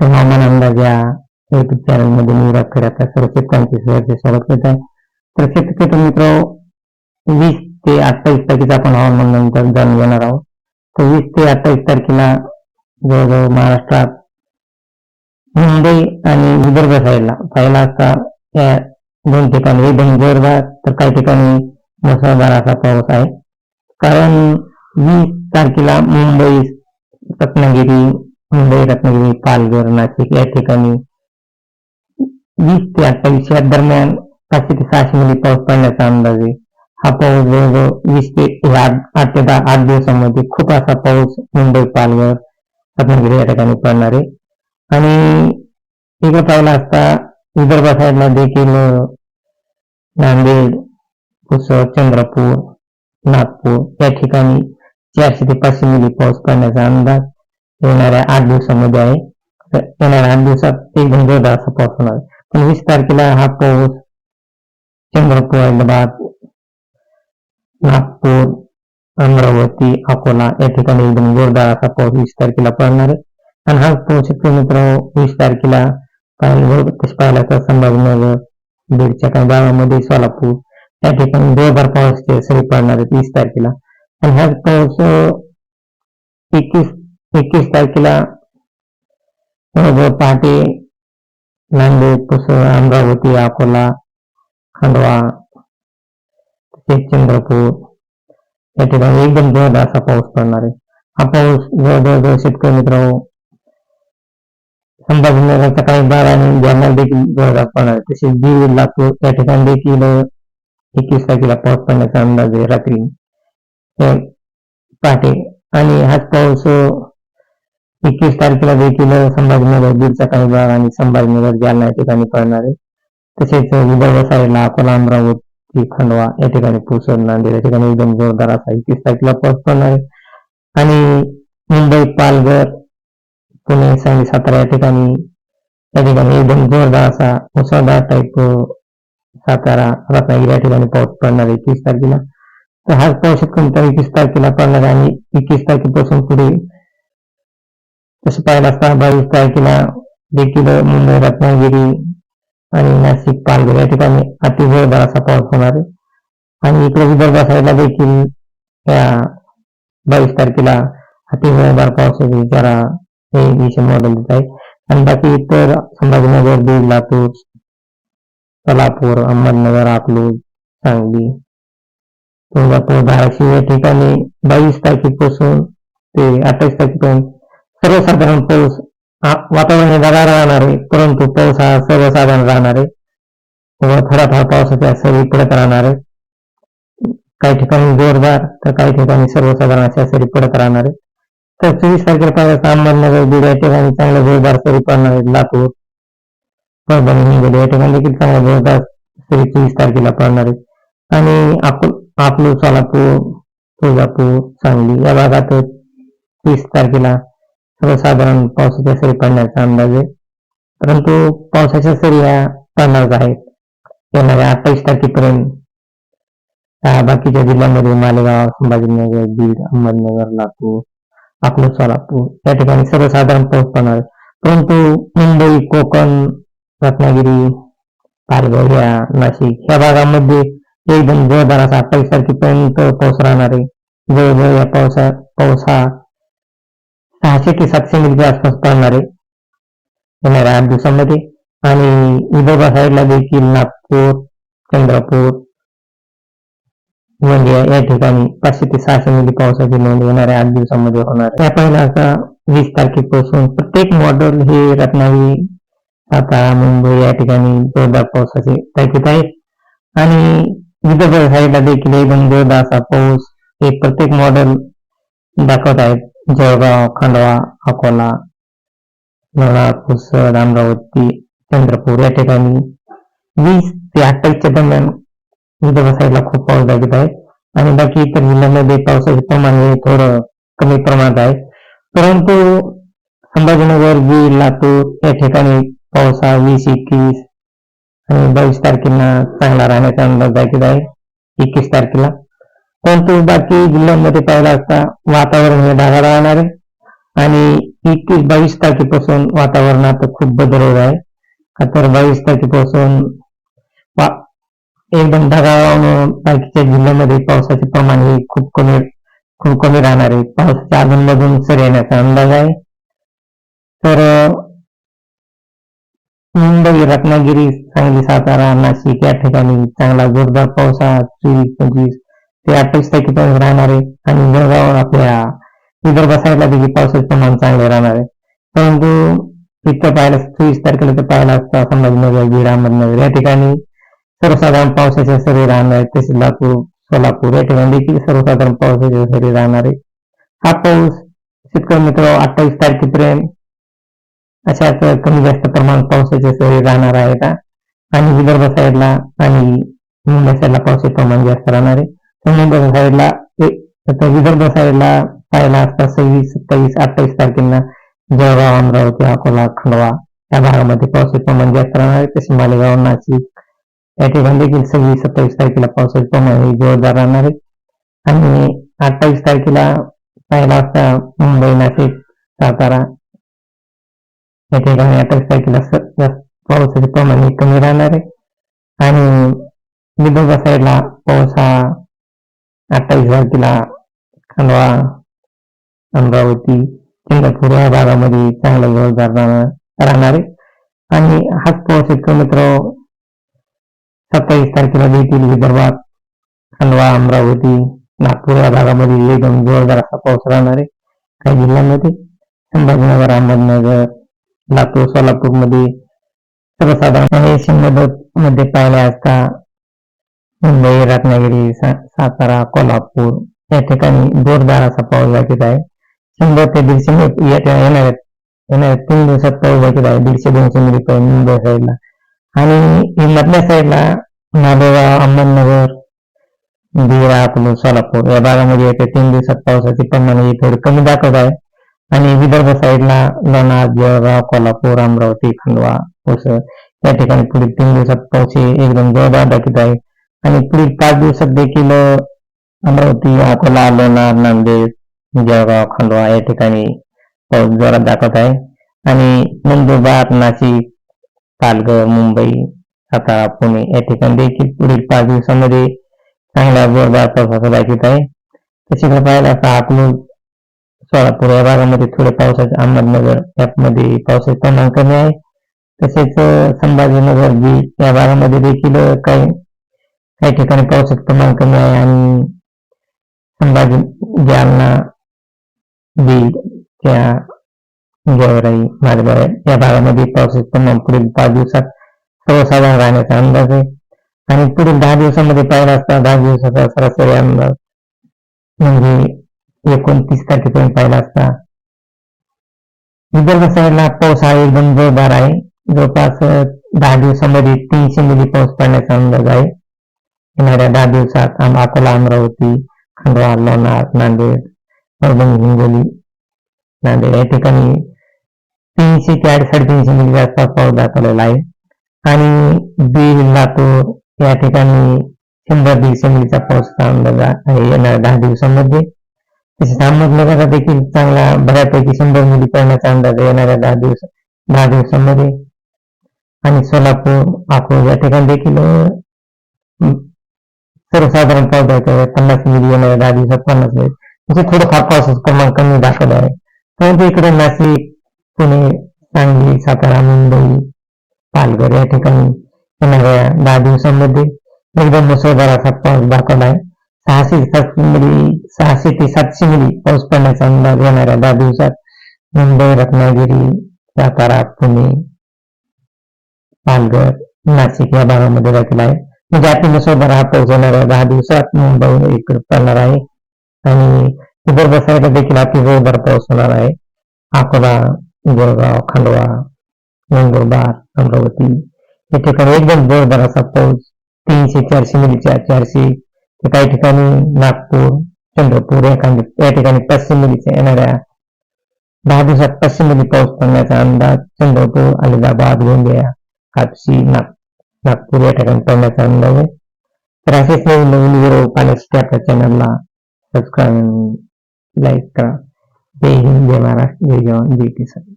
तर हवामान अंदाज या युट्यूब चॅनलमध्ये मी राखड आता सर्व शेतकऱ्यांचे सहर्ष स्वागत करत आहे तर शेतकरी मित्र वीस ते अठ्ठावीस तारखेचा आपण हवामान नंतर जाणून घेणार आहोत तर वीस ते अठ्ठावीस तारखेला जवळजवळ महाराष्ट्रात मुंबई आणि विदर्भ साईडला पहिला असता या दोन ठिकाणी एकदम जोरदार तर काही ठिकाणी मुसळधार असा पाऊस आहे कारण वीस तारखेला मुंबई रत्नागिरी मुंबई रत्नागिरी पालघर नाशिक या ठिकाणी वीस ते अठ्ठावीस या दरम्यान पाचशे ते सहाशे मिली पाऊस पडण्याचा अंदाज आहे. हा पाऊस जवळजवळ वीस ते आठ आठ ते दहा आठ दिवसामध्ये खूप असा पाऊस मुंबई पालघर रत्नागिरी या ठिकाणी पडणार आहे. आणि एका पाहिला असता विदर्भ साईडला देखील नांदेड पुसद चंद्रपूर नागपूर या ठिकाणी चारशे ते पाचशे मिली पाऊस पडण्याचा अंदाज येणाऱ्या आठ दिवसामध्ये आहे. तर येणाऱ्या आठ दिवसात एकदम जोरदार असा पाऊस होणार. पण वीस तारखेला हा पाऊस चंद्रपूर हैदराबाद नागपूर अमरावती अकोला या ठिकाणी एकदम जोरदार असा पाऊस वीस तारखेला पडणार आहे. आणि हा पाऊस शेतकरी मित्र वीस तारखेला पाहिलं पाहिला तर संभाजीनगर बीडच्या काही गावामध्ये सोलापूर त्या ठिकाणी जोरदार पाऊसचे सरी पडणार आहेत वीस तारखेला. आणि हा पाऊस एकवीस एकवीस तारखेला जवळजवळ पहाटे नांदेड पुसळ अमरावती अकोला खंडवा तसेच चंद्रपूर या ठिकाणी एकदम जोरदार असा पाऊस पडणार आहे. हा पाऊस जवळजवळ जवळ शेतकरी मित्र संभाजीनगरचा काही भाग आणि जालना देखील जोरदार पडणार आहे. तसेच बीड लातूर या ठिकाणी देखील एकवीस तारखेला पाऊस पडण्याचा अंदाज आहे रात्री. पहाटे. आणि हाच पाऊस एकवीस तारखेला देखील संभाजीनगर बीडचा काही भाग आणि संभाजीनगर जालना या ठिकाणी पडणार आहे तसेच विदर्भ साईडला अकोला अमरावती खंडवा या ठिकाणी पुसद नांदेड या ठिकाणी एकदम जोरदार असा एकवीस तारखेला पाऊस पडणार आहे. आणि मुंबई पालघर पुणे सांगली सातारा या ठिकाणी या ठिकाणी एकदम जोरदार असा मुसळधार टाईप सातारा रत्नागिरी या ठिकाणी पाऊस पडणार आहे एकवीस तारखेला. तर हाच पाऊस शेतकरी एकवीस तारखेला पडणार आहे आणि एकवीस तारखेपासून पुढे तसं पाहिलं असता बावीस तारखेला देखील मुंबई रत्नागिरी आणि नाशिक पालघर या ठिकाणी अति असा पाऊस होणार आहे. आणि इकडे विदर्भ साईडला देखील या बावीस तारखेला अति जोरदार पावसाची जरा हे विषय मॉडेल देत आहे आणि बाकी इतर संभाजीनगर बीड लातूर सोलापूर अहमदनगर अकलूज सांगली तुळजापूर धाराशिव या ठिकाणी बावीस तारखेपासून ते अठ्ठावीस तारखेपर्यंत सर्वसाधारण पाऊस वातावरण हे ढगाळ राहणार आहे परंतु पाऊस हा सर्वसाधारण राहणार आहे व थोडाफार पावसाच्या सरी पडत राहणार. आहे काही ठिकाणी जोरदार तर काही ठिकाणी सर्वसाधारण अशा सरी पडत राहणार. आहे तर चोवीस तारखेला पाहिजे अहमदनगर बीड या ठिकाणी चांगल्या जोरदार सरी पडणार आहेत लातूर परभणी हिंगोली या ठिकाणी देखील चांगल्या जोरदार सरी चोवीस तारखेला पडणार. आहेत आणि अकोल अकलूज सोलापूर तुळजापूर सांगली या भागात तीस तारखेला सर्वसाधारण पावसाच्या सरी पडण्याचा अंदाज आहे. परंतु पावसाच्या सरी ह्या पडणार आहेत. येणाऱ्या अठ्ठावीस तारखेपर्यंत बाकीच्या जिल्ह्यांमध्ये मालेगाव संभाजीनगर बीड अहमदनगर लातूर अकलूज सोलापूर या ठिकाणी सर्वसाधारण पाऊस पडणार परंतु मुंबई कोकण रत्नागिरी पालघर या नाशिक या भागामध्ये एकदम जोरदार असा अठ्ठावीस तारखेपर्यंत पाऊस राहणार आहे. जवळजवळ या पावसा पाऊस हा सहाशे ते सातशे मिलच्या आसपास पडणार आहे येणाऱ्या आठ दिवसामध्ये. आणि विदर्भ साईडला देखील नागपूर चंद्रपूर म्हणजे या ठिकाणी पाचशे ते सहाशे मिली पावसाची नोंद येणाऱ्या आठ दिवसामध्ये होणार त्या पहिला आता वीस तारखेपासून प्रत्येक मॉडेल हे रत्नागिरी सातारा मुंबई या ठिकाणी जोरदार पावसाचे तारखेत आहेत आणि विदर्भ साईडला देखील एकदम जोरदार असा पाऊस हे प्रत्येक मॉडेल दाखवत आहेत. जळगाव खंडवा अकोला लोणार पुसद अमरावती चंद्रपूर या ठिकाणी वीस ते अठ्ठावीसच्या दरम्यान विदर्भ साईडला खूप पाऊस लागत आहे. आणि बाकी इतर जिल्ह्यांमध्ये पावसाचे प्रमाण हे थोडं कमी प्रमाणात आहे. परंतु संभाजीनगर बीड लातूर या ठिकाणी पाऊस हा वीस एकवीस आणि बावीस तारखेला चांगला राहण्याचा अंदाज दाखवत आहे. एकवीस तारखेला. परंतु बाकी जिल्ह्यांमध्ये पाहिला असता वातावरण हे ढगाळ राहणार आहे. आणि एकवीस बावीस तारखेपासून वातावरणात खूप बदल होत आहे. तर बावीस तारखेपासून एकदम ढगाळ बाकीच्या जिल्ह्यामध्ये पावसाचे प्रमाण हे खूप कमी खूप कमी राहणार आहे. पावसाच्या अधूनमधून सर येण्याचा अंदाज आहे. तर मुंबई रत्नागिरी सांगली सातारा नाशिक या ठिकाणी चांगला जोरदार पावसाळा चोवीस पंचवीस ते अठ्ठावीस तारखेपर्यंत राहणार आहे आणि जळगाव आपल्या विदर्भ साईडला देखील पावसाचे प्रमाण चांगले राहणार. आहे परंतु इतकं पाहायला चोवीस तारखेला तर पाहायला असता संभाजीनगर बीड अहमदनगर या ठिकाणी सर्वसाधारण पावसाच्या सरी राहणार आहे तसेच लातूर सोलापूर या ठिकाणी देखील सर्वसाधारण पावसाच्या सरी राहणार. आहे हा पाऊस शेतकरी मित्र अठ्ठावीस तारखेपर्यंत अशाच कमी जास्त प्रमाणात पावसाच्या सरी राहणार आहेत. का आणि विदर्भ साईडला आणि मुंबई साईडला पावसाचे प्रमाण जास्त राहणार. आहे तर साईडला आता विदर्भ साईडला पाहायला असता सव्वीस सत्तावीस अठ्ठावीस तारखेला जळगाव अमरावती अकोला खंडवा या भागामध्ये पावसाचे प्रमाण जास्त राहणार आहे. तसे मालेगाव नाशिक या ठिकाणी देखील सव्वीस सत्तावीस तारखेला पावसाचे प्रमाण हे जोरदार राहणार आहे. आणि अठ्ठावीस तारखेला पाहिला असता मुंबई नाशिक सातारा या ठिकाणी अठ्ठावीस तारखेला पावसाचे प्रमाण हे कमी राहणार आहे. आणि विदर्भ साईडला पावसाळा अठ्ठावीस तारखेला खंडवा अमरावती चंद्रपूर या भागामध्ये चांगला जोरदार राहणार आहे. आणि हाच पाऊस शेतकरी मित्र सत्तावीस तारखेला देखील विदर्भात खंडवा अमरावती नागपूर या भागामध्ये एकदम जोरदार असा पाऊस राहणार आहे. काही जिल्ह्यांमध्ये संभाजीनगर अहमदनगर लातूर सोलापूरमध्ये सर्वसाधारण एशियनमध्ये पाहिल्या असता मुंबई रत्नागिरी सातारा कोल्हापूर या ठिकाणी जोरदार असा पाऊस बाकीत आहे. शंभर ते दीडशे येत्या येणाऱ्या येणाऱ्या तीन दिवसात पाऊस बाकीत आहे. दीडशे दोनशे मिली मुंबई साईडला. आणि मधल्या साईडला नांदेगाव अहमदनगर बीड अकोला सोलापूर या भागामध्ये येत्या तीन दिवसात पावसाचे प्रमाण ही थोडे कमी दाखवत आहे. आणि विदर्भ साईडला लोणार जळगाव कोल्हापूर अमरावती खंडवा पुसद या ठिकाणी पुढील तीन दिवसात पाऊस एकदम जोरदार दाखवत आहे. आणि पुढील पाच दिवसात देखील अमरावती अकोला लोणार नांदेड जळगाव खंडवा या ठिकाणी पाऊस जोरात दाखवत आहे. आणि नंदुरबार नाशिक पालघर मुंबई सातारा पुणे या ठिकाणी देखील पुढील पाच दिवसामध्ये चांगला जोरदार पावसाचा दाखवत आहे. तसे पाहिला असता अकलूज सोलापूर या भागामध्ये थोडे पावसाचे अहमदनगर यामध्ये पावसाचे प्रमाण कमी आहे. तसेच संभाजीनगर बीड या भागामध्ये देखील काही काही ठिकाणी पावसाचं प्रमाण कमी आहे आणि संभाजी जालना बीड त्या गेवराई मालगाव या भागामध्ये पावसाचे प्रमाण पुढील पाच दिवसात सर्वसाधारण राहण्याचा अंदाज आहे. आणि पुढील दहा दिवसामध्ये पाहिला असता दहा दिवसाचा सरासरी अंदाज म्हणजे एकोणतीस तारखेपर्यंत पाहिला असता. विदर्भ साईडला पाऊस हा एकदम जोरदार आहे. जवळपास दहा दिवसामध्ये तीनशे मिली पाऊस पडण्याचा अंदाज आहे. येणाऱ्या दहा दिवसात आम- अकोला अमरावती खंडवा लोणार नांदेड परभणी हिंगोली नांदेड या ठिकाणी तीनशे ते साडेतीनशे मिली आसपास पाऊस दाखवलेला आहे. आणि बीड लातूर या ठिकाणी शंभर दीडशे मिलीचा पाऊसचा अंदाज आहे येणाऱ्या दहा दिवसांमध्ये. तसेच अहमदनगरला देखील चांगला बऱ्यापैकी शंभर मिली पडण्याचा अंदाज आहे येणाऱ्या दहा दिवस दहा दिवसांमध्ये. आणि सोलापूर अकोला या ठिकाणी देखील सर्वसाधारण पाऊस आहे पन्नास मिली येणाऱ्या दहा दिवसात पन्नास मिली म्हणजे थोडंफार प्रमाण कमी दाखवलं आहे परंतु इकडे नाशिक पुणे, सांगली, सातारा, मुंबई, पालघर, या ठिकाणी येणाऱ्या दहा दिवसांमध्ये एकदम मुसळधार असा पाऊस दाखवला आहे सहाशे मिली सहाशे ते सातशे मिली पाऊस पडण्याचा अंदाज येणाऱ्या दहा दिवसात मुंबई, रत्नागिरी, सातारा, पुणे, पालघर नाशिक या भागामध्ये दाखल आहे म्हणजे अति मुसळधार हा पाऊस आहे दहा दिवसात मुंबई इकडे करणार आहे. आणि विदर्भ बसायला देखील अति जोरदार पाऊस होणार आहे. अकोला जळगाव खंडवा नंदुरबार अमरावती या ठिकाणी एकदम जोरदार असा पाऊस तीनशे चारशे मिलीच्या चारशे ते काही ठिकाणी नागपूर चंद्रपूर या ठिकाणी या ठिकाणी पाचशे मिलीच्या येणाऱ्या दहा दिवसात पाचशे मिली पाऊस पडण्याचा अंदाज चंद्रपूर अलिदाबाद गोंदिया कापशी नागपूर नागपूर या ठिकाणी पडण्याचा अंदाज आहे तर असेच नवीन नवीन व्हिडिओ पाहण्यासाठी आपल्या चॅनलला सबस्क्राईब लाईक करा जय हिंद जय महाराष्ट्र जय जवान जय किसान